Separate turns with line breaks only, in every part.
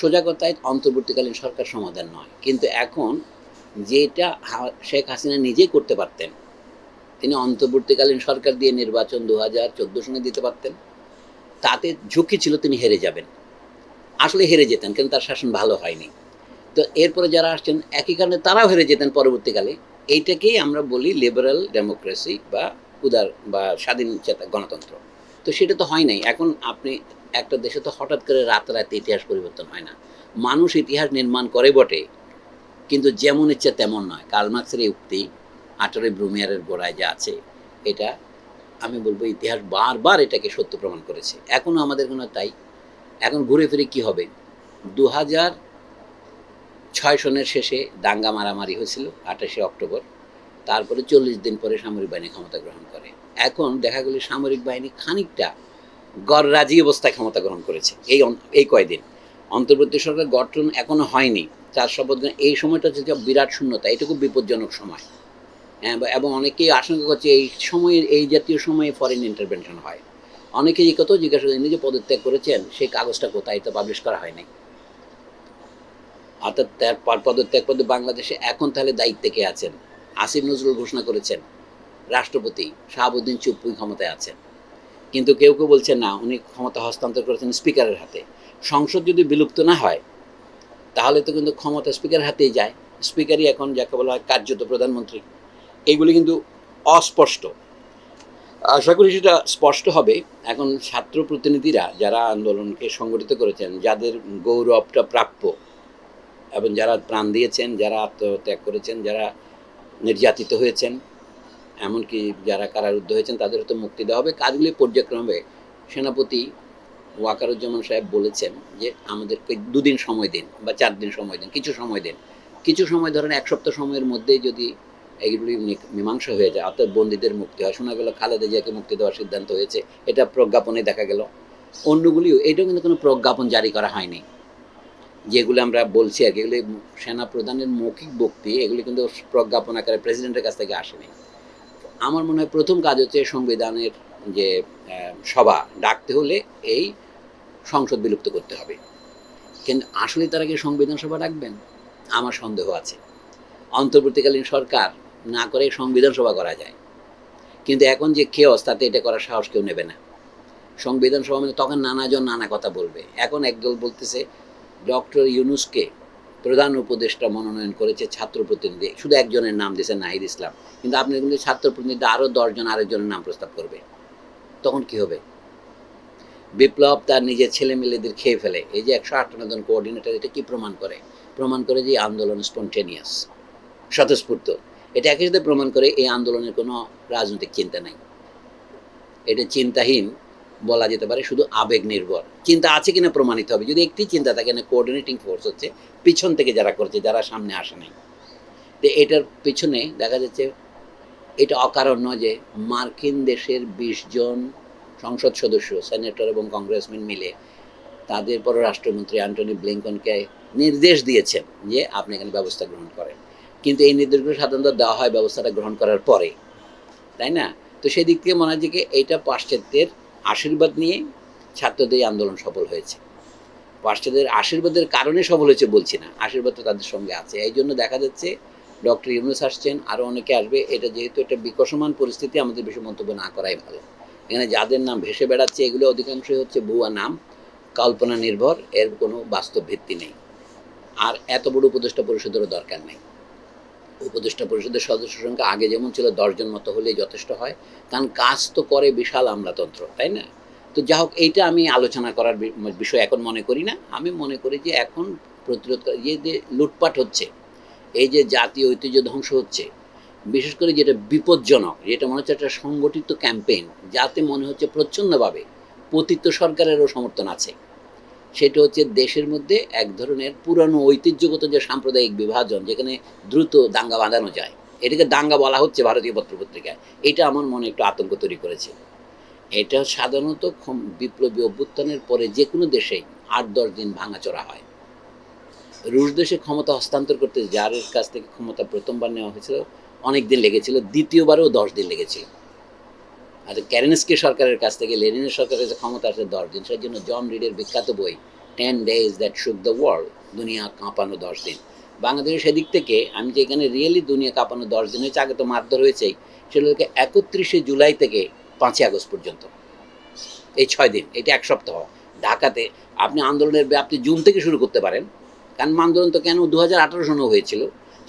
সোজা কথায় অন্তর্বর্তীকালীন সরকার সমাধান নয়। কিন্তু এখন যেটা শেখ হাসিনা নিজেই করতে পারতেন, তিনি অন্তর্বর্তীকালীন সরকার দিয়ে নির্বাচন দু হাজার চোদ্দ সনে দিতে পারতেন, তাতে ঝুঁকি ছিল তিনি হেরে যাবেন। আসলে হেরে যেতেন, কিন্তু তার শাসন ভালো হয়নি। তো এরপরে যারা আসছেন, একই কারণে তারাও হেরে যেতেন পরবর্তীকালে। এইটাকেই আমরা বলি লিবারাল ডেমোক্রেসি বা উদার, বা স্বাধীন গণতন্ত্র। তো সেটা তো হয় নাই। এখন আপনি একটা দেশে তো হঠাৎ করে রাত রাতারাতি ইতিহাস পরিবর্তন হয় না। মানুষ ইতিহাস নির্মাণ করে বটে, কিন্তু যেমন ইচ্ছে তেমন নয়। কালমার্ক্সের এই উক্তি, আঠারোই ব্রুমিয়ারের গোড়ায় যা আছে, এটা আমি বলব ইতিহাস বারবার এটাকে সত্য প্রমাণ করেছে। এখনও আমাদের কোনো তাই। এখন ঘুরে ফিরে কি হবে? দু হাজার ছয় সনের শেষে দাঙ্গা মারামারি হয়েছিল, আঠাশে অক্টোবর। তারপরে চল্লিশ দিন পরে সামরিক বাহিনী ক্ষমতা গ্রহণ করে। এখন দেখা গেল সামরিক বাহিনী খানিকটা গড়রাজি অবস্থায় ক্ষমতা গ্রহণ করেছে এই এই কয়দিন। অন্তর্বর্তী সরকার গঠন এখনও হয়নি। চার শপথ এই সময়টা হচ্ছে বিরাট শূন্যতা এটা খুব বিপজ্জনক সময়। হ্যাঁ এবং অনেকেই আশঙ্কা করছে এই সময়ে এই জাতীয় সময়ে ফরেন ইন্টারভেনশন হয়। অনেকে এই কথাও জিজ্ঞাসা করেন যে পদত্যাগ করেছেন? সেই কাগজটা কোথায়? তো পাবলিশ করা হয়নি অর্থাৎ তার পদত্যাগ পদে বাংলাদেশে এখন তাহলে দায়িত্বে কে আছেন? আসিফ নজরুল ঘোষণা করেছেন। রাষ্ট্রপতি শাহাবুদ্দিন চুপ্পুই ক্ষমতায় আছেন। কিন্তু কেউ কেউ বলছেন, না, উনি ক্ষমতা হস্তান্তর করেছেন স্পিকারের হাতে। সংসদ যদি বিলুপ্ত না হয়, তাহলে তো কিন্তু ক্ষমতা স্পিকারের হাতেই যায়। স্পিকারই এখন যাকে বলা হয় কার্যত প্রধানমন্ত্রী। এইগুলি কিন্তু অস্পষ্ট। আশা করি সেটা স্পষ্ট হবে। এখন ছাত্র প্রতিনিধিরা যারা আন্দোলনকে সংগঠিত করেছেন, যাদের গৌরবটা প্রাপ্য এবং যারা প্রাণ দিয়েছেন, যারা আত্মত্যাগ করেছেন, যারা নির্যাতিত হয়েছেন এমনকি যারা কারারুদ্ধ হয়েছেন তাদের তো মুক্তি দেওয়া হবে। কাজগুলি পর্যায়ক্রমে সেনাপতি ওয়াকারুজ্জামান সাহেব বলেছেন যে, আমাদেরকে দুদিন সময় দিন বা চার দিন সময় দিন, কিছু সময় দিন। কিছু সময় ধরেন এক সপ্তাহ সময়ের মধ্যেই যদি এইগুলি মীমাংসা হয়ে যায়, অর্থাৎ বন্দীদের মুক্তি হয়। শোনা গেল খালেদা জিয়াকে মুক্তি দেওয়ার সিদ্ধান্ত হয়েছে, এটা প্রজ্ঞাপনে দেখা গেল। অন্যগুলিও, এটাও কিন্তু কোনো প্রজ্ঞাপন জারি করা হয়নি। যেগুলো আমরা বলছি আর কি, এগুলি সেনা প্রধানের মৌখিক বক্তি, এগুলি কিন্তু প্রজ্ঞাপন আকারে প্রেসিডেন্টের কাছ থেকে আসেনি। আমার মনে হয় প্রথম কাজ হচ্ছে সংবিধানের যে সভা, ডাকতে হলে এই সংসদ বিলুপ্ত করতে হবে। কিন্তু আসলে তারা কি সংবিধান সভা ডাকবেন? আমার সন্দেহ আছে। অন্তর্বর্তীকালীন সরকার না করে সংবিধান সভা করা যায়। কিন্তু এখন যে খেয়স তাতে এটা করার সাহস কেউ নেবে না। সংবিধান সভা মানে তখন নানাজন নানা কথা বলবে। এখন একদল বলতেছে, ডক্টর ইউনুসকে প্রধান উপদেষ্টা মনোনয়ন করেছে ছাত্র প্রতিনিধি। শুধু একজনের নাম দিয়েছে নাহিদ ইসলাম। কিন্তু আপনি কিন্তু ছাত্র প্রতিনিধি আরও দশজন আরেকজনের নাম প্রস্তাব করবে। তখন কি হবে? বিপ্লব তার নিজের ছেলে মেয়েদের খেয়ে ফেলে। এই যে একশো আটান্ন জন কোঅর্ডিনেটর এটা কি প্রমাণ করে? প্রমাণ করে যে আন্দোলন স্পন্টেনিয়াস স্বতঃস্ফূর্ত। এটা একই সাথে প্রমাণ করে এই আন্দোলনের কোনো রাজনৈতিক চিন্তা নাই। এটা চিন্তাহীন বলা যেতে পারে শুধু আবেগ নির্ভর। চিন্তা আছে কিনা প্রমাণিত হবে। যদি একটি চিন্তা থাকে, না কোঅর্ডিনেটিং ফোর্স হচ্ছে পিছন থেকে যারা করছে, যারা সামনে আসে নাই। তো এটার পিছনে দেখা যাচ্ছে এটা অকারণ নয় যে মার্কিন দেশের বিশ জন সংসদ সদস্য সেনেটর এবং কংগ্রেসম্যান মিলে তাদের পররাষ্ট্রমন্ত্রী অ্যান্টনি ব্লিঙ্কনকে নির্দেশ দিয়েছেন যে আপনি এখানে ব্যবস্থা গ্রহণ করেন। কিন্তু এই নির্দেশগুলো সাধারণত দেওয়া হয় ব্যবস্থাটা গ্রহণ করার পরে। তাই না? তো সেই দিক থেকে মনে হয় যে কি এইটা পাশ্চাত্যের আশীর্বাদ নিয়ে ছাত্রদের আন্দোলন সফল হয়েছে। পাশ্চাত্যের আশীর্বাদের কারণে সফল হয়েছে বলছি না, আশীর্বাদ তো তাদের সঙ্গে আছে। এই জন্য দেখা যাচ্ছে ডক্টর ইউনুস আসছেন আরও অনেকে আসবে। এটা যেহেতু একটা বিকশমান পরিস্থিতি, আমাদের বেশি মন্তব্য না করাই ভালো। এখানে যাদের নাম ভেসে বেড়াচ্ছে, এগুলো অধিকাংশই হচ্ছে ভুয়া নাম, কল্পনা নির্ভর, এর কোনো বাস্তব ভিত্তি নেই। আর এত বড় উপদেষ্টা পরিষদেরও দরকার নেই। উপদেষ্টা পরিষদের সদস্য সংখ্যা আগে যেমন ছিল দশজন মতো হলেই যথেষ্ট হয়। কারণ কাজ তো করে বিশাল আমলাতন্ত্র, তাই না? তো যা হোক, এইটা আমি আলোচনা করার বিষয় এখন মনে করি না। আমি মনে করি যে এখন প্রতিরোধ করা- এই যে লুটপাট হচ্ছে, এই যে জাতীয় ঐতিহ্য ধ্বংস হচ্ছে, বিশেষ করে যেটা বিপজ্জনক, যেটা মনে হচ্ছে একটা সংগঠিত ক্যাম্পেইন, যাতে মনে হচ্ছে প্রচ্ছন্নভাবে পতিত সরকারেরও সমর্থন আছে। সেটা হচ্ছে দেশের মধ্যে এক ধরনের পুরানো ঐতিহ্যগত যে সাম্প্রদায়িক বিভাজন, যেখানে দ্রুত দাঙ্গা বাঁধানো যায়। এটাকে দাঙ্গা বলা হচ্ছে ভারতীয় পত্রপত্রিকায়। এটা আমার মনে একটু আতঙ্ক তৈরি করেছে। এটা সাধারণত বিপ্লবী অভ্যুত্থানের পরে যে কোনো দেশেই আট দশ দিন ভাঙাচোরা হয়। রুশ দেশে ক্ষমতা হস্তান্তর করতে যার কাছ থেকে ক্ষমতা প্রথমবার নেওয়া হয়েছিল, অনেক দিন লেগেছিল, দ্বিতীয়বারেও দশ দিন লেগেছিল। আর ক্যারেনস্কি সরকারের কাছ থেকে লেনিনের সরকারের কাছে ক্ষমতা আসে দশ দিন। সেই জন্য জন রিডের বিখ্যাত বই ten days that shook the world দুনিয়া কাঁপানো দশ দিন। বাংলাদেশের সেদিক থেকে আমি যে এখানে রিয়েলি দুনিয়া কাঁপানো দশ দিন হয়েছে, আগে তো মারধর হয়েছেই সেগুলোকে একত্রিশে জুলাই থেকে পাঁচই আগস্ট পর্যন্ত। এই ছয় দিন, এটা এক সপ্তাহ। ঢাকাতে আপনি আন্দোলনের ব্যাপ্তি জুন থেকে শুরু করতে পারেন। কারণ আন্দোলন তো কেন দু হাজার আঠারো সনে হয়েছিল?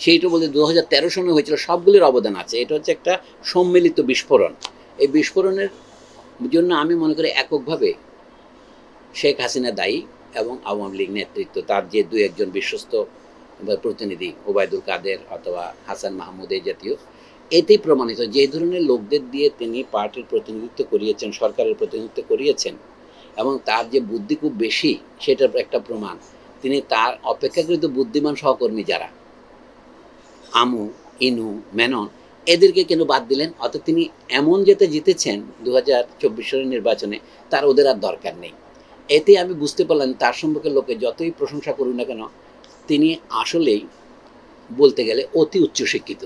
সেইটা বলতে দু হাজার তেরো সনে হয়েছিল, সবগুলির অবদান আছে। এটা হচ্ছে একটা সম্মিলিত বিস্ফোরণ। এই বিস্ফোরণের জন্য আমি মনে করি এককভাবে শেখ হাসিনা দায়ী এবং আওয়ামী লীগ নেতৃত্ব, তার যে দু একজন বিশ্বস্ত প্রতিনিধি, ওবায়দুল কাদের অথবা হাসান মাহমুদ এই জাতীয়, এতেই প্রমাণিত যে ধরনের লোকদের দিয়ে তিনি পার্টির প্রতিনিধিত্ব করিয়েছেন, সরকারের প্রতিনিধিত্ব করিয়েছেন এবং তার যে বুদ্ধি খুব বেশি, সেটার একটা প্রমাণ, তিনি তার অপেক্ষাকৃত বুদ্ধিমান সহকর্মী যারা। আমু, ইনু, মেনন এদেরকে কেন বাদ দিলেন, অর্থাৎ তিনি এমন যেতে জিতেছেন দু হাজার চব্বিশ সালের নির্বাচনে, তার ওদের আর দরকার নেই। এতে আমি বুঝতে পারলাম তার সম্পর্কে লোকে যতই প্রশংসা করুন না কেন, তিনি আসলেই বলতে গেলে অতি উচ্চশিক্ষিত।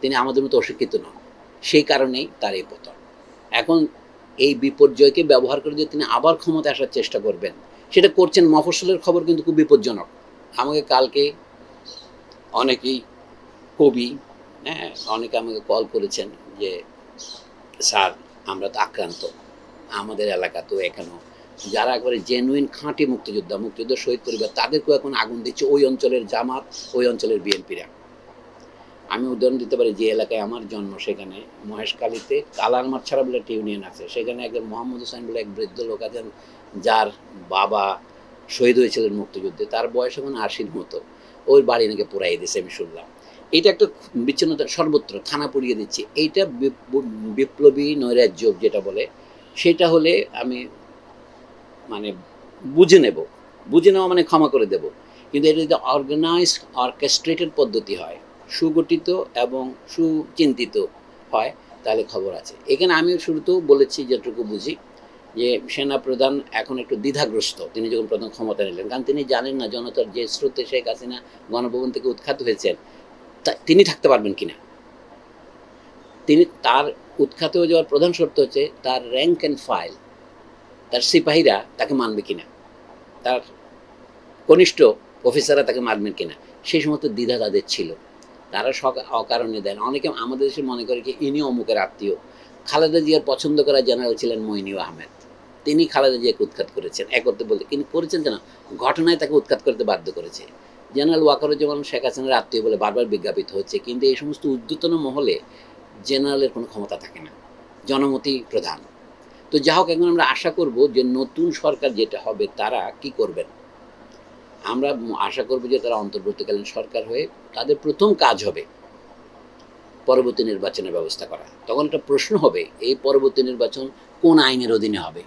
তিনি আমাদের মতো অশিক্ষিত নন। সেই কারণেই তার এই পতন। এখন এই বিপর্যয়কে ব্যবহার করে যে তিনি আবার ক্ষমতা আসার চেষ্টা করবেন, সেটা করছেন মফস্বলের খবর কিন্তু খুব বিপজ্জনক। আমাকে কালকে অনেকেই কবি হ্যাঁ অনেকে আমাকে কল করেছেন যে, স্যার, আমরা তো আক্রান্ত। আমাদের এলাকা তো এখনও যারা একবারে জেনুইন খাঁটি মুক্তিযোদ্ধা, মুক্তিযুদ্ধ শহীদ পরিবার, তাদেরকেও এখন আগুন দিচ্ছে ওই অঞ্চলের জামাত, ওই অঞ্চলের বিএনপিরা। আমি উদাহরণ দিতে পারি যে এলাকায় আমার জন্ম সেখানে মহেশকালীতে কালারমার ছাড়া বলে একটা ইউনিয়ন আছে। সেখানে একজন মোহাম্মদ হোসেন বলে এক বৃদ্ধ লোক আছেন, যার বাবা শহীদ হয়েছিলেন মুক্তিযুদ্ধে, তার বয়স এখন আশির মতো। ওই বাড়ি নাকি পোড়াই দিয়েছে আমি শুনলাম। এটা একটা বিচ্ছিন্নতা, সর্বত্র থানা পুড়িয়ে দিচ্ছে। এইটা বিপ- বিপ্লবী নৈরাজ্য যেটা বলে, সেটা হলে আমি মানে বুঝে নেব। বুঝে নেওয়া মানে ক্ষমা করে দেব। কিন্তু এটা যদি অর্গানাইজ অর্কেস্ট্রেটেড পদ্ধতি হয়, সুগঠিত এবং সুচিন্তিত হয়, তাহলে খবর আছে। এখানে আমি শুরুতেও বলেছি, যেটুকু বুঝি, যে সেনা প্রধান এখন একটু দ্বিধাগ্রস্ত। তিনি যখন প্রথম ক্ষমতা নিলেন, কারণ তিনি জানেন না, জনতার যে স্রোতে শেখ হাসিনা গণভবন থেকে উৎখাত হয়েছেন তিনি থাকতে পারবেন কিনা? তিনি তার উৎখাত হয়ে যাওয়ার প্রধান শর্ত হচ্ছে, তার র্যাঙ্ক অ্যান্ড ফাইল তার সিপাহীরা তাকে মানবে কিনা? তার কনিষ্ঠ অফিসাররা তাকে মানবেন কিনা? সেই সমস্ত দ্বিধা তাদের ছিল। তারা অকারণে দেন। অনেকে আমাদের দেশে মনে করে কি ইনি অমুকের আত্মীয়। খালেদা জিয়ার পছন্দ করা জেনারেল ছিলেন মইনিউ আহমেদ। তিনি খালেদা জিয়াকে উৎখাত করেছেন। এক করতে বলতে কিন্তু করেছেন কেন? ঘটনায় তাকে উৎখাত করতে বাধ্য করেছে। জেনারেল ওয়াকারুজ্জামান শেখ হাসিনার আত্মীয় বলে বারবার বিজ্ঞাপিত হচ্ছে, কিন্তু এই সমস্ত উদ্যতন মহলে জেনারেলের কোনো ক্ষমতা থাকে না। জনমতি প্রধান। তো যা হোক, এখন আমরা আশা করব যে নতুন সরকার যেটা হবে, তারা কি করবেন? আমরা আশা করব যে তারা অন্তর্বর্তীকালীন সরকার হয়ে তাদের প্রথম কাজ হবে পরবর্তী নির্বাচনের ব্যবস্থা করা। তখন একটা প্রশ্ন হবে, এই পরবর্তী নির্বাচন কোন আইনের অধীনে হবে?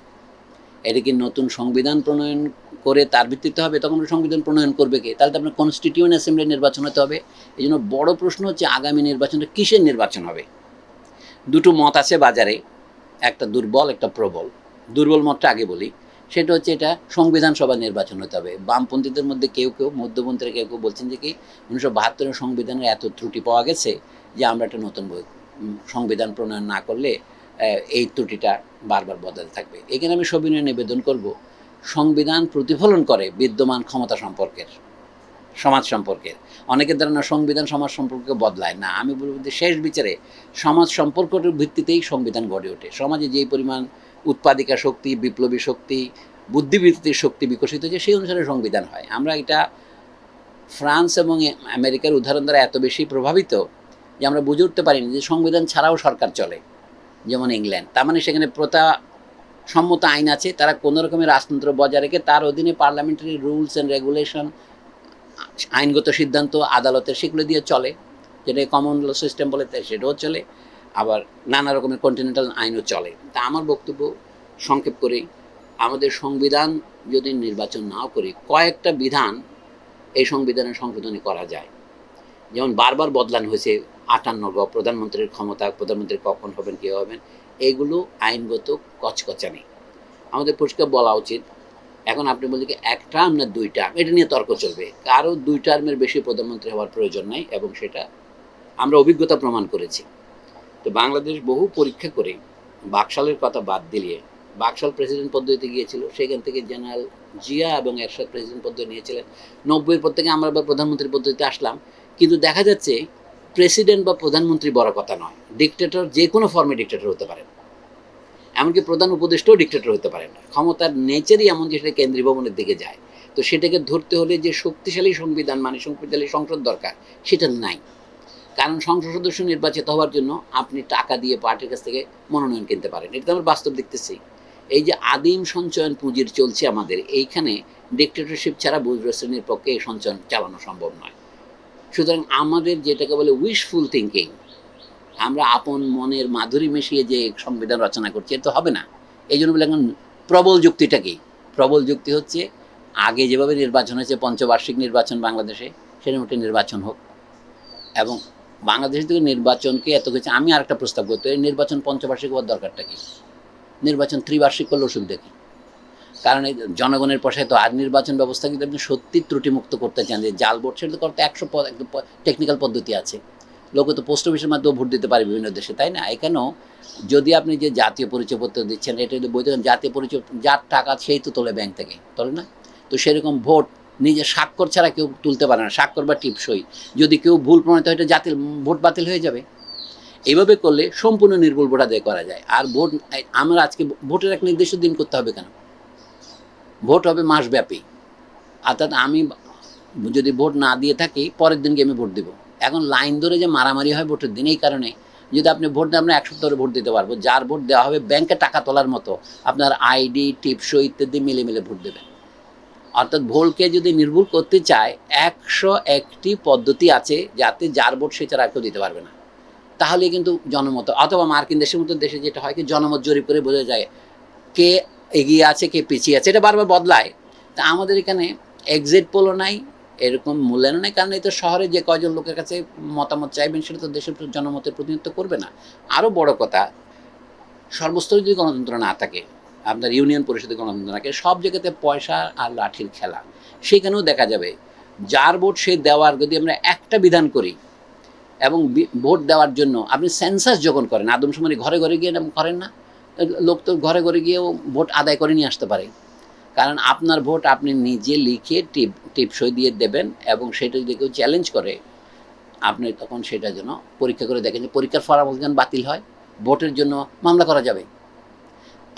এটা কি নতুন সংবিধান প্রণয়ন করে তার ভিত্তিতে হবে? তখন সংবিধান প্রণয়ন করবে কে? তাহলে তো আপনার কনস্টিটিউয়েন্ট অ্যাসেম্বলি নির্বাচন হতে হবে। এই জন্য বড় প্রশ্ন হচ্ছে আগামী নির্বাচনটা কিসের নির্বাচন হবে? দুটো মত আছে বাজারে, একটা দুর্বল, একটা প্রবল। দুর্বল মতটা আগে বলি। সেটা হচ্ছে এটা সংবিধান সভা নির্বাচন হতে হবে। বামপন্থীদের মধ্যে কেউ কেউ, মধ্যপন্থীরা কেউ কেউ বলছেন যে কি, উনিশশো বাহাত্তরের সংবিধানের এত ত্রুটি পাওয়া গেছে যে আমরা একটা নতুন সংবিধান প্রণয়ন না করলে এই ত্রুটিটা বারবার বদলাতে থাকবে। এখানে আমি সবিনয় নিবেদন করব, সংবিধান প্রতিফলন করে বিদ্যমান ক্ষমতা সম্পর্কের, সমাজ সম্পর্কের। অনেকের ধারণা সংবিধান সমাজ সম্পর্কে বদলায়। না, আমি বলব যে শেষ বিচারে সমাজ সম্পর্কটার ভিত্তিতেই সংবিধান গড়ে ওঠে। সমাজে যেই পরিমাণ উৎপাদিকা শক্তি, বিপ্লবী শক্তি, বুদ্ধিবৃত্তির শক্তি বিকশিত হয়েছে, সেই অনুসারে সংবিধান হয়। আমরা এটা ফ্রান্স এবং আমেরিকার উদাহরণ দ্বারা এত বেশি প্রভাবিত যে আমরা বুঝে উঠতে পারিনি যে সংবিধান ছাড়াও সরকার চলে। যেমন ইংল্যান্ড। তার মানে সেখানে প্রতা সম্মত আইন আছে, তারা কোনো রকমের রাজতন্ত্র বজায় রেখে তার অধীনে পার্লামেন্টারি রুলস অ্যান্ড রেগুলেশন আইনগত সিদ্ধান্ত, আদালতের সেগুলো দিয়ে চলে, যেটা কমন ল সিস্টেম বলে সেটাও চলে, আবার নানা রকমের কন্টিনেন্টাল আইনও চলে। তা আমার বক্তব্য সংক্ষেপ করে। আমাদের সংবিধান যদি নির্বাচন নাও করি, কয়েকটা বিধান এই সংবিধানের সংশোধনী করা যায়। যেমন বারবার বদলান হয়েছে আটান্ন গ প্রধানমন্ত্রীর ক্ষমতা, প্রধানমন্ত্রী কখন হবেন, কী হবেন, এগুলো আইনগত কচকচানি। আমাদের পরিষ্কার বলা উচিত। এখন আপনি বলছেন কি এক টার্ম না দুই টার্ম এটা নিয়ে তর্ক চলবে। কারও দুই টার্মের বেশি প্রধানমন্ত্রী হওয়ার প্রয়োজন নাই এবং সেটা আমরা অভিজ্ঞতা প্রমাণ করেছি। তো বাংলাদেশ বহু পরীক্ষা করে বাকশালের কথা বাদ দিলিয়ে বাকশাল প্রেসিডেন্ট পদ্ধতিতে গিয়েছিল। সেখান থেকে জেনারেল জিয়া এবং এরশাদ প্রেসিডেন্ট পদ্ধতি নিয়েছিলেন। নব্বইয়ের পর থেকে আমরা আবার প্রধানমন্ত্রী পদ্ধতিতে আসলাম। কিন্তু দেখা যাচ্ছে প্রেসিডেন্ট বা প্রধানমন্ত্রী বড় কথা নয় ডিকটেটর যে কোনো ফর্মে ডিকটেটর হতে পারেন। এমনকি প্রধান উপদেষ্টাও ডিকটেটর হতে পারে না। ক্ষমতার নেচারই এমন যে সেটা কেন্দ্রীয় ভবনের দিকে যায়। তো সেটাকে ধরতে হলে যে শক্তিশালী সংবিধান মানে শক্তিশালী সংসদ দরকার, সেটা নাই। কারণ সংসদ সদস্য নির্বাচিত হওয়ার জন্য আপনি টাকা দিয়ে পার্টির কাছ থেকে মনোনয়ন কিনতে পারেন। এটা তো আমরা বাস্তব দেখতেছি। এই যে আদিম সঞ্চয়ন পুঁজির চলছে আমাদের, এইখানে ডিক্টেটরশিপ ছাড়া বুজর শ্রেণির পক্ষে এই সঞ্চয়ন চালানো সম্ভব নয়। সুতরাং আমাদের যেটাকে বলে উইশফুল থিঙ্কিং আমরা আপন মনের মাধুরী মিশিয়ে যে সংবিধান রচনা করছি এটা তো হবে না। এই জন্য বলে এখন প্রবল যুক্তিটা কি? প্রবল যুক্তি হচ্ছে আগে যেভাবে নির্বাচন হয়েছে, পঞ্চবার্ষিক নির্বাচন বাংলাদেশে, সেরকম একটা নির্বাচন হোক। এবং বাংলাদেশ থেকে নির্বাচনকে এত কিছু আমি আরেকটা প্রস্তাব করতে নির্বাচন পঞ্চবার্ষিক হওয়ার দরকারটা কি? নির্বাচন ত্রিবার্ষিক করলে অসুবিধা কি? কারণ জনগণের পয়সায় তো আর নির্বাচন ব্যবস্থা কিন্তু আপনি সত্যি ত্রুটিমুক্ত করতে চান যে জাল ভোট, সেটা তো করতে একশো টেকনিক্যাল পদ্ধতি আছে। লোকে তো পোস্ট অফিসের মাধ্যমে ভোট দিতে পারে বিভিন্ন দেশে, তাই না? এখানেও যদি আপনি যে জাতীয় পরিচয়পত্র দিচ্ছেন, এটা যদি দেখেন জাতীয় পরিচয়, যার টাকা সেই তো তোলে ব্যাংক থেকে, তোলে না? তো সেরকম ভোট নিজে স্বাক্ষর ছাড়া কেউ তুলতে পারে না, স্বাক্ষর বা টিপসই। যদি কেউ ভুল প্রমাণিত হয়, এটা জাতির ভোট বাতিল হয়ে যাবে। এইভাবে করলে সম্পূর্ণ নির্ভুল ভোট আদায় করা যায়। আর ভোট, আমরা আজকে ভোটের এক নির্দিষ্ট দিন করতে হবে কেন? ভোট হবে মাসব্যাপী। অর্থাৎ আমি যদি ভোট না দিয়ে থাকি, পরের দিনকে আমি ভোট দেবো। এখন লাইন ধরে যে মারামারি হয় ভোটের দিন, এই কারণে যদি আপনি ভোট দেন আমরা এক সপ্তাহ ভোট দিতে পারব। যার ভোট দেওয়া হবে, ব্যাংকে টাকা তোলার মতো আপনার আইডি টিপসো ইত্যাদি মিলে মিলে ভোট দেবেন অর্থাৎ ভোটকে যদি নির্ভুল করতে চায়, একশো একটি পদ্ধতি আছে যাতে যার ভোট সে ছাড়া কেউ দিতে পারবে না। তাহলে কিন্তু জনমত, অথবা মার্কিন দেশের মতো দেশে যেটা হয় কি, জনমত জরিপ করে বোঝা যায় কে এগিয়ে আছে কে পিছিয়ে আছে, এটা বারবার বদলায়। তা আমাদের এখানে এক্সিট পোলও নাই, এরকম মূল্যায়ন নাই, কারণ এই তো শহরে যে কয়জন লোকের কাছে মতামত চাইবেন সেটা তো দেশের জনমতের প্রতিনিধিত্ব করবে না। আরও বড় কথা সর্বস্তরে যদি গণতন্ত্র না থাকে, আপনার ইউনিয়ন পরিষদে গণতন্ত্র না থাকে, সব জায়গাতে পয়সা আর লাঠির খেলা। সেখানেও দেখা যাবে, যার ভোট সে দেওয়ার, যদি আমরা একটা বিধান করি, এবং ভোট দেওয়ার জন্য আপনি সেন্সাস যখন করেন, আদমশুমারি ঘরে ঘরে গিয়ে করেন না? লোক তো ঘরে ঘরে গিয়েও ভোট আদায় করে নিয়ে আসতে পারে। কারণ আপনার ভোট আপনি নিজে লিখে টিপ টিপসই দিয়ে দেবেন এবং সেটা যদি কেউ চ্যালেঞ্জ করে, আপনি তখন সেটা জন্য পরীক্ষা করে দেখেন যে পরীক্ষার ফলাফল যেন বাতিল হয়, ভোটের জন্য মামলা করা যাবে।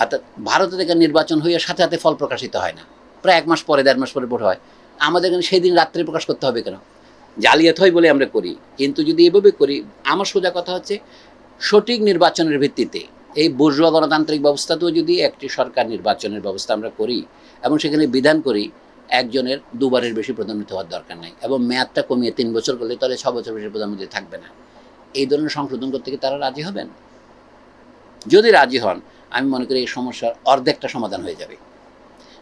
অর্থাৎ ভারতে থেকে নির্বাচন হয়ে সাথে সাথে ফল প্রকাশিত হয় না। প্রায় এক মাস পরে, দেড় মাস পরে ভোট হয়। আমাদের এখানে সেই দিন রাত্রে প্রকাশ করতে হবে কেন? জালিয়াত হয় বলে আমরা করি। কিন্তু যদি এভাবে করি, আমার সোজা কথা হচ্ছে সঠিক নির্বাচনের ভিত্তিতে এই বুর্জুয়া গণতান্ত্রিক ব্যবস্থাতেও যদি একটি সরকার নির্বাচনের ব্যবস্থা আমরা করি এবং সেখানে বিধান করি, একজনের দুবারের বেশি প্রধানমন্ত্রী হওয়ার দরকার নাই এবং মেয়াদটা কমিয়ে তিন বছর করলে তাহলে ছ বছর বেশি প্রধানমন্ত্রী থাকবে না। এই ধরনের সংশোধন করতে কি তারা রাজি হবেন? যদি রাজি হন, আমি মনে করি এই সমস্যার অর্ধেকটা সমাধান হয়ে যাবে।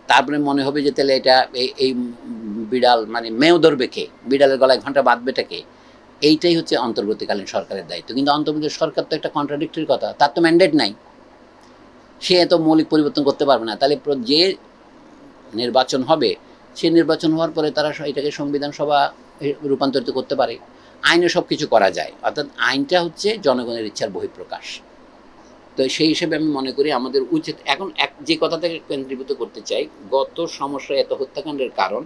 তারপরে মনে হবে যে তাহলে এটা এই বিড়াল মানে মেয় ধরবে কে? বিড়ালের গলায় ঘণ্টা বাঁধবেটা কে? এইটাই হচ্ছে অন্তর্বর্তীকালীন সরকারের দায়িত্ব। কিন্তু অন্তর্বর্তী সরকার তো একটা কন্ট্রাডিক্টরি কথা, তার তো ম্যান্ডেট নাই। সে এত মৌলিক পরিবর্তন করতে পারবে না। তাহলে যে নির্বাচন হবে, সে নির্বাচন হওয়ার পরে তারা এটাকে সংবিধান সভা রূপান্তরিত করতে পারে। আইনে সব কিছু করা যায়। অর্থাৎ আইনটা হচ্ছে জনগণের ইচ্ছার বহিঃপ্রকাশ। তো সেই হিসেবে আমি মনে করি আমাদের উচিত এখন এক যে কথা থেকে কেন্দ্রীভূত করতে চাই, গত সমস্যা এত হত্যাকাণ্ডের কারণ,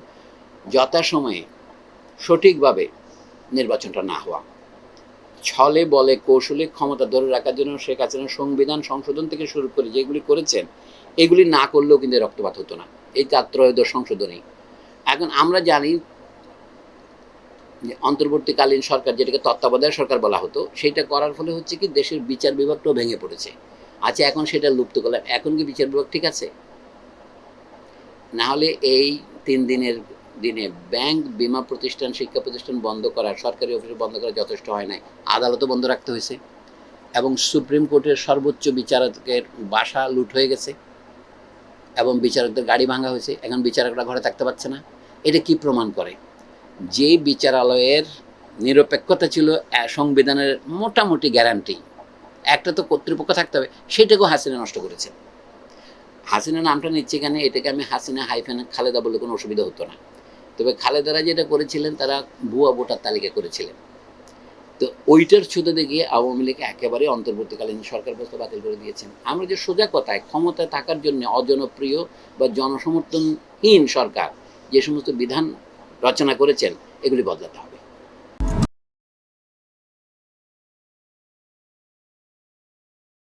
যথাসময়ে সঠিকভাবে নির্বাচনটা না হওয়া। ছলে বলে কৌশলে ক্ষমতা ধরে রাখার জন্য শেখ হাসিনা সংবিধান সংশোধন থেকে শুরু করে যেগুলি করেছেন, এগুলি না করলেও কিন্তু রক্তপাত হতো না। এই তার সংশোধনী। এখন আমরা জানি যে অন্তর্বর্তীকালীন সরকার যেটাকে তত্ত্বাবধায়ক সরকার বলা হতো, সেটা করার ফলে হচ্ছে কি দেশের বিচার বিভাগটাও ভেঙে পড়েছে। আচ্ছা এখন সেটা লুপ্ত করলাম। এখন কি বিচার বিভাগ ঠিক আছে? না হলে এই তিন দিনের দিনে ব্যাংক বিমা প্রতিষ্ঠান, শিক্ষা প্রতিষ্ঠান বন্ধ করা, সরকারি অফিস বন্ধ করা যথেষ্ট হয় নাই। আদালতও বন্ধ রাখতে হয়েছে এবং সুপ্রিম কোর্টের সর্বোচ্চ বিচারকের বাসা লুট হয়ে গেছে এবং বিচারকদের গাড়ি ভাঙা হয়েছে। এখন বিচারকরা ঘরে থাকতে পারছে না। এটা কি প্রমাণ করে? যে বিচারালয়ের নিরপেক্ষতা ছিল সংবিধানের মোটামুটি গ্যারান্টি। একটা তো কর্তৃপক্ষ থাকতে হবে, সেটাকেও হাসিনা নষ্ট করেছে। হাসিনা নামটা নিচ্ছে কেন এটাকে আমি হাসিনা হাইফেন খালেদা বলে কোনো অসুবিধা হতো না। তবে খালেদারা যেটা করেছিলেন, তারা ভুয়া ভোটার তালিকা করেছিলেন। তো ওইটার ছুতোতে গিয়ে আওয়ামী লীগ একেবারে অন্তর্বর্তীকালীন সরকার ব্যবস্থা বাতিল করে দিয়েছেন। আমরা যে সোজা কথায় ক্ষমতায় থাকার জন্য অজনপ্রিয় বা জনসমর্থনহীন সরকার যে সমস্ত বিধান রচনা করেছেন, এগুলি বদলাতে হবে।